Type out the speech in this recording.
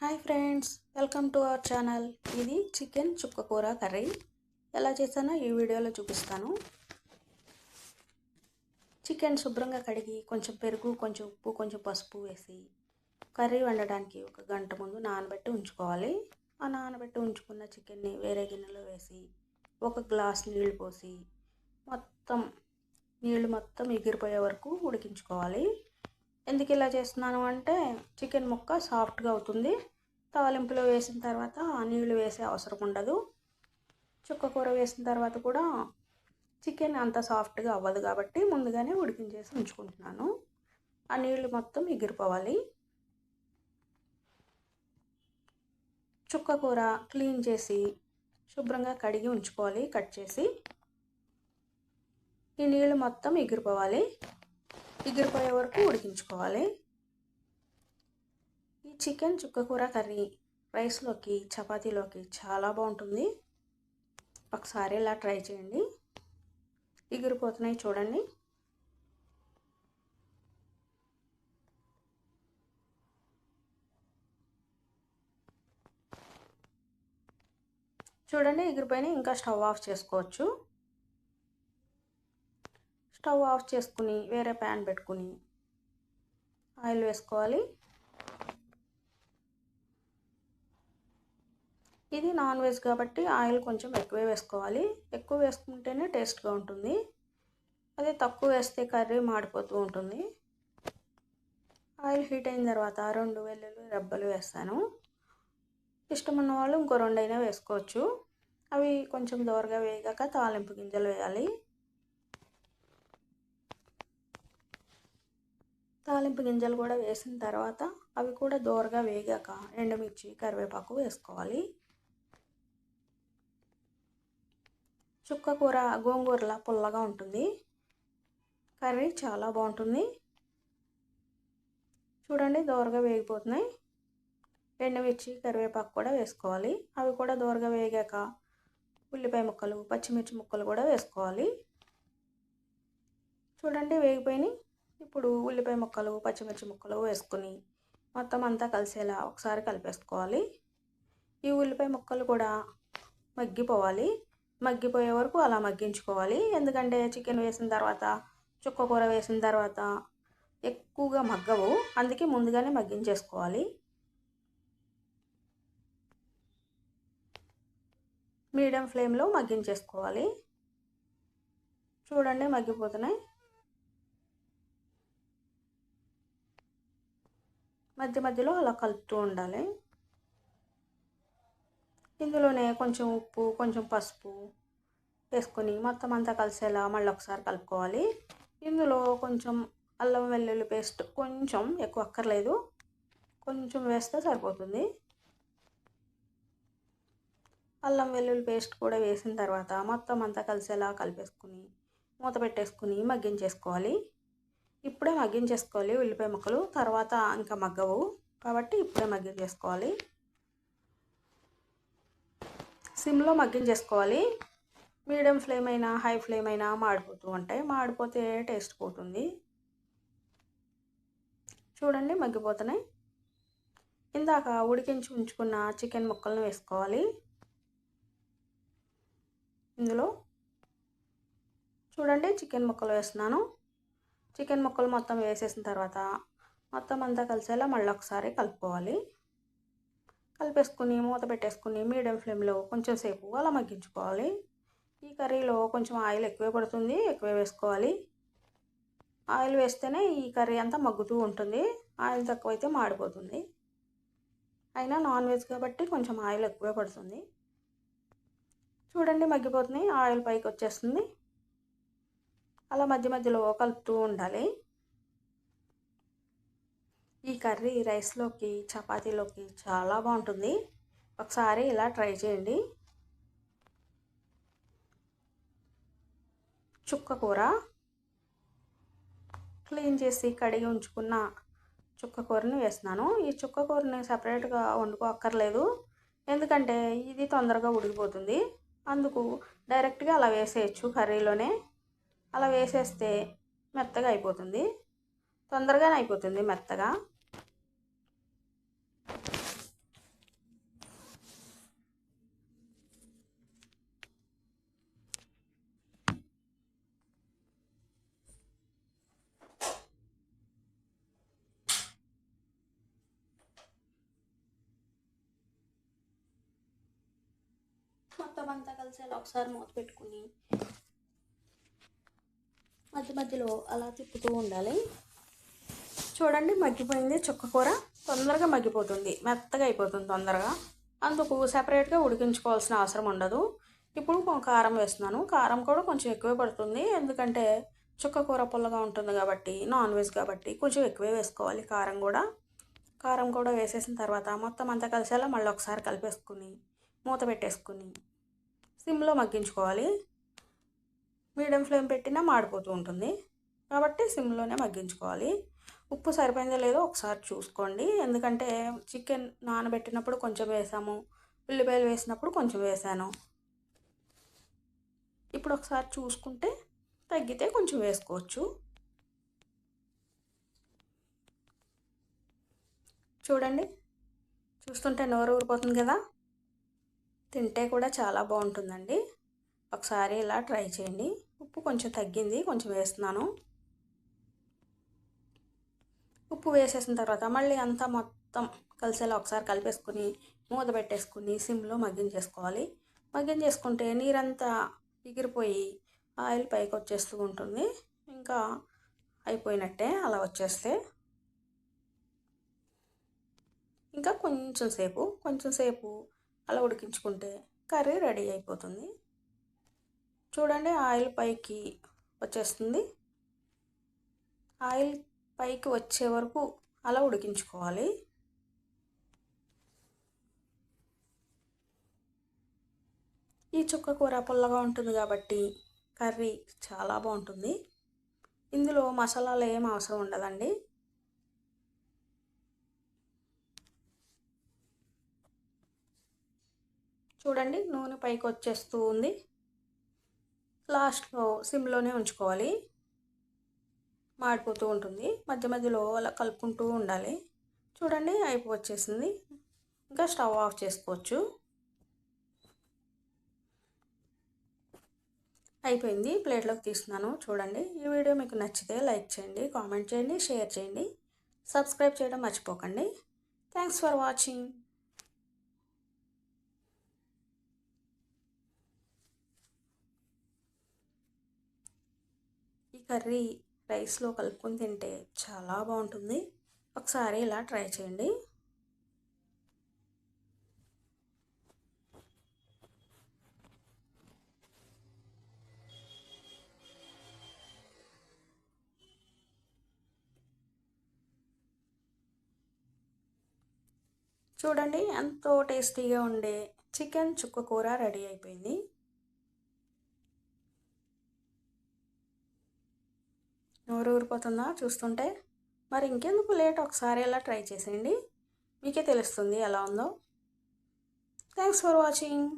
Hi friends welcome to our channel. ఇది chicken చుక్క కూర కర్రీ. ఎలా చేసానో ఈ వీడియోలో చూపిస్తాను. చికెన్ శుభ్రంగా కడిగి కొంచెం పెరుగు కొంచెం ఉప్పు కొంచెం పసుపు వేసి కర్రీ వండడానికి ఒక గంట ముందు నానబెట్టి ఉంచుకోవాలి. ఆ నానబెట్టి ఉంచుకున్న చికెన్ని వేరే గిన్నెలో వేసి ఒక గ్లాస్ నీళ్ళు పోసి మొత్తం నీళ్ళు మొత్తం ఎగిరిపోయే వరకు ఉడికించుకోవాలి. ఎందుకు ఇలా చేస్తున్నాను అంటే చికెన్ ముక్క సాఫ్ట్గా అవుతుంది. తాలింపులో వేసిన తర్వాత నీళ్ళు వేసే అవసరం ఉండదు. చుక్క కూర వేసిన తర్వాత కూడా చికెన్ అంత సాఫ్ట్గా అవ్వదు కాబట్టి ముందుగానే ఉడికించేసి ఉంచుకుంటున్నాను. ఆ నీళ్ళు మొత్తం ఎగిరిపోవాలి. చుక్క కూర క్లీన్ చేసి శుభ్రంగా కడిగి ఉంచుకోవాలి కట్ చేసి. ఈ నీళ్ళు మొత్తం ఎగిరిపోవాలి. ఎగిరిపోయే వరకు ఉడికించుకోవాలి. ఈ చికెన్ చుక్క కూర కర్రీ రైస్లోకి చపాతీలోకి చాలా బాగుంటుంది. ఒకసారి ఇలా ట్రై చేయండి. ఎగిరిపోతున్నాయి చూడండి. చూడండి ఎగిరిపోయినాయి. ఇంకా స్టవ్ ఆఫ్ చేసుకోవచ్చు. స్టవ్ ఆఫ్ చేసుకుని వేరే ప్యాన్ పెట్టుకుని ఆయిల్ వేసుకోవాలి. ఇది నాన్ వెజ్ కాబట్టి ఆయిల్ కొంచెం ఎక్కువే వేసుకోవాలి. ఎక్కువ వేసుకుంటేనే టేస్ట్గా ఉంటుంది. అదే తక్కువ వేస్తే కర్రీ మాడిపోతూ ఉంటుంది. ఆయిల్ హీట్ అయిన తర్వాత రెండు వెల్లుల్లి రెబ్బలు వేస్తాను. ఇష్టం ఉన్న వాళ్ళు ఇంకో రెండు అయినా వేసుకోవచ్చు. అవి కొంచెం దోరగా వేగాక తాలింపు గింజలు వేయాలి. తాలింపు గింజలు కూడా వేసిన తర్వాత అవి కూడా దోరగా వేగాక ఎండుమిర్చి కరివేపాకు వేసుకోవాలి. చుక్క కూర గోంగూరలా పుల్లగా ఉంటుంది. కర్రీ చాలా బాగుంటుంది. చూడండి దోరగా వేగిపోతున్నాయి. ఎండుమిర్చి కరివేపాకు కూడా వేసుకోవాలి. అవి కూడా దోరగా వేగాక ఉల్లిపాయ ముక్కలు పచ్చిమిర్చి ముక్కలు కూడా వేసుకోవాలి. చూడండి వేగిపోయినాయి. ఇప్పుడు ఉల్లిపాయ ముక్కలు పచ్చిమిర్చి ముక్కలు వేసుకుని మొత్తం అంతా కలిసేలా ఒకసారి కలిపేసుకోవాలి. ఈ ఉల్లిపాయ ముక్కలు కూడా మగ్గిపోవాలి. మగ్గిపోయే వరకు అలా మగ్గించుకోవాలి. ఎందుకంటే చికెన్ వేసిన తర్వాత చుక్క కూర వేసిన తర్వాత ఎక్కువగా మగ్గవు. అందుకే ముందుగానే మగ్గించేసుకోవాలి. మీడియం ఫ్లేమ్లో మగ్గించేసుకోవాలి. చూడండి మగ్గిపోతున్నాయి. మధ్య మధ్యలో అలా కలుపుతూ ఉండాలి. ఇందులోనే కొంచెం ఉప్పు కొంచెం పసుపు వేసుకొని మొత్తం అంతా కలిసేలా మళ్ళీ ఒకసారి కలుపుకోవాలి. ఇందులో కొంచెం అల్లం వెల్లుల్లి పేస్ట్ కొంచెం ఎక్కువ అక్కర్లేదు. కొంచెం వేస్తే సరిపోతుంది. అల్లం వెల్లుల్లి పేస్ట్ కూడా వేసిన తర్వాత మొత్తం అంతా కలిసేలా కలిపేసుకుని మూత పెట్టేసుకుని మగ్గించేసుకోవాలి ఇప్పుడే మగ్గించేసుకోవాలి ఉల్లిపాయ ముక్కలు. తర్వాత ఇంకా మగ్గవు. కాబట్టి ఇప్పుడే మగ్గించేసుకోవాలి. సిమ్లో మగ్గించేసుకోవాలి. మీడియం ఫ్లేమ్ అయినా హై ఫ్లేమ్ అయినా మాడిపోతూ ఉంటాయి. మాడిపోతే టేస్ట్ పోతుంది. చూడండి మగ్గిపోతున్నాయి. ఇందాక ఉడికించి ఉంచుకున్న చికెన్ ముక్కలను వేసుకోవాలి. ఇందులో చూడండి చికెన్ ముక్కలు వేస్తున్నాను. చికెన్ ముక్కలు మొత్తం వేసేసిన తర్వాత మొత్తం అంతా కలిసేలా మళ్ళీ ఒకసారి కలుపుకోవాలి. కలిపేసుకుని మూత పెట్టేసుకుని మీడియం ఫ్లేమ్లో కొంచెం సేపు అలా మగ్గించుకోవాలి. ఈ కర్రీలో కొంచెం ఆయిల్ ఎక్కువే పడుతుంది ఎక్కువే వేసుకోవాలి. ఆయిల్ వేస్తేనే ఈ కర్రీ అంతా మగ్గుతూ ఉంటుంది ఆయిల్ తక్కువైతే మాడిపోతుంది. అయినా నాన్ వెజ్ కాబట్టి కొంచెం ఆయిల్ ఎక్కువే పడుతుంది. చూడండి మగ్గిపోతుంది ఆయిల్ పైకి వచ్చేస్తుంది. అలా మధ్య మధ్యలో కలుపుతూ ఉండాలి. ఈ కర్రీ రైస్లోకి చపాతీలోకి చాలా బాగుంటుంది. ఒకసారి ఇలా ట్రై చేయండి. చుక్క కూర. క్లీన్ చేసి కడిగి ఉంచుకున్న చుక్క కూరని వేస్తున్నాను. ఈ చుక్క కూరని సపరేట్గా వండుకోక్కర్లేదు. ఎందుకంటే ఇది తొందరగా ఉడికిపోతుంది. అందుకు డైరెక్ట్గా అలా వేసేయచ్చు కర్రీలోనే. అలా వేసేస్తే మెత్తగా అయిపోతుంది. తొందరగానే అయిపోతుంది మెత్తగా. మొత్తం అంతా కలిసి ఒకసారి మూత పెట్టుకుని మధ్య మధ్యలో అలా తిప్పుతూ ఉండాలి. చూడండి మగ్గిపోయింది చుక్క కూర. తొందరగా మగ్గిపోతుంది. మెత్తగా అయిపోతుంది తొందరగా. అందుకు సెపరేట్గా ఉడికించుకోవాల్సిన అవసరం ఉండదు. ఇప్పుడు కారం వేస్తున్నాను. కారం కూడా కొంచెం ఎక్కువే పడుతుంది. ఎందుకంటే చుక్క కూర పుల్లగా ఉంటుంది కాబట్టి నాన్ వెజ్ కాబట్టి కొంచెం ఎక్కువే వేసుకోవాలి కారం కూడా. కారం కూడా వేసేసిన తర్వాత మొత్తం అంతా కలిసేలా మళ్ళీ ఒకసారి కలిపేసుకుని మూత పెట్టేసుకుని సిమ్లో మగ్గించుకోవాలి. మీడియం ఫ్లేమ్ పెట్టినా మాడిపోతూ ఉంటుంది. కాబట్టి సిమ్లోనే మగ్గించుకోవాలి. ఉప్పు సరిపోయిందో లేదో ఒకసారి చూసుకోండి. ఎందుకంటే చికెన్ నానబెట్టినప్పుడు కొంచెం వేసాము. ఉల్లిపాయలు వేసినప్పుడు కొంచెం వేసాను. ఇప్పుడు ఒకసారి చూసుకుంటే తగ్గితే కొంచెం వేసుకోవచ్చు. చూడండి. చూస్తుంటే నోరు ఊరిపోతుంది కదా. తింటే కూడా చాలా బాగుంటుందండి. ఒకసారి ఇలా ట్రై చేయండి. ఉప్పు కొంచెం తగ్గింది కొంచెం వేస్తున్నాను. ఉప్పు వేసేసిన తర్వాత మళ్ళీ అంతా మొత్తం కలిసేలా ఒకసారి కలిపేసుకుని మూత పెట్టేసుకుని సిమ్లో మగ్గించేసుకోవాలి మగ్గించేసుకుంటే నీరంతా ఎగిరిపోయి ఆయిల్ పైకి వచ్చేస్తూ ఉంటుంది. ఇంకా అయిపోయినట్టే అలా వచ్చేస్తే. ఇంకా కొంచెం సేపు కొంచెం సేపు అలా ఉడికించుకుంటే కర్రీ రెడీ అయిపోతుంది. చూడండి ఆయిల్ పైకి వచ్చేస్తుంది. ఆయిల్ పైకి వచ్చే వరకు అలా ఉడికించుకోవాలి. ఈ చుక్క కూర పుల్లగా ఉంటుంది కాబట్టి కర్రీ చాలా బాగుంటుంది. ఇందులో మసాలాలు ఏం అవసరం ఉండదండి. చూడండి నూనె పైకి వచ్చేస్తూ ఉంది. లాస్ట్లో సిమ్లోనే ఉంచుకోవాలి. మాడిపోతూ ఉంటుంది. మధ్య మధ్యలో అలా కలుపుకుంటూ ఉండాలి. చూడండి అయిపో వచ్చేసింది. ఇంకా స్టవ్ ఆఫ్ చేసుకోవచ్చు. అయిపోయింది. ప్లేట్లోకి తీస్తున్నాను. చూడండి ఈ వీడియో మీకు నచ్చితే లైక్ చేయండి కామెంట్ చేయండి షేర్ చేయండి. సబ్స్క్రైబ్ చేయడం మర్చిపోకండి. Thanks for watching. కర్రీ రైస్లో కలుపుకొని తింటే చాలా బాగుంటుంది. ఒకసారి ఇలా ట్రై చేయండి. చూడండి ఎంతో టేస్టీగా ఉండే చికెన్ చుక్క కూర రెడీ అయిపోయింది. నోరు ఊరిపోతుందా చూస్తుంటే? మరి ఇంకెందుకు లేట్? ఒకసారి ఇలా ట్రై చేసేయండి. మీకే తెలుస్తుంది ఎలా ఉందో. Thanks for watching.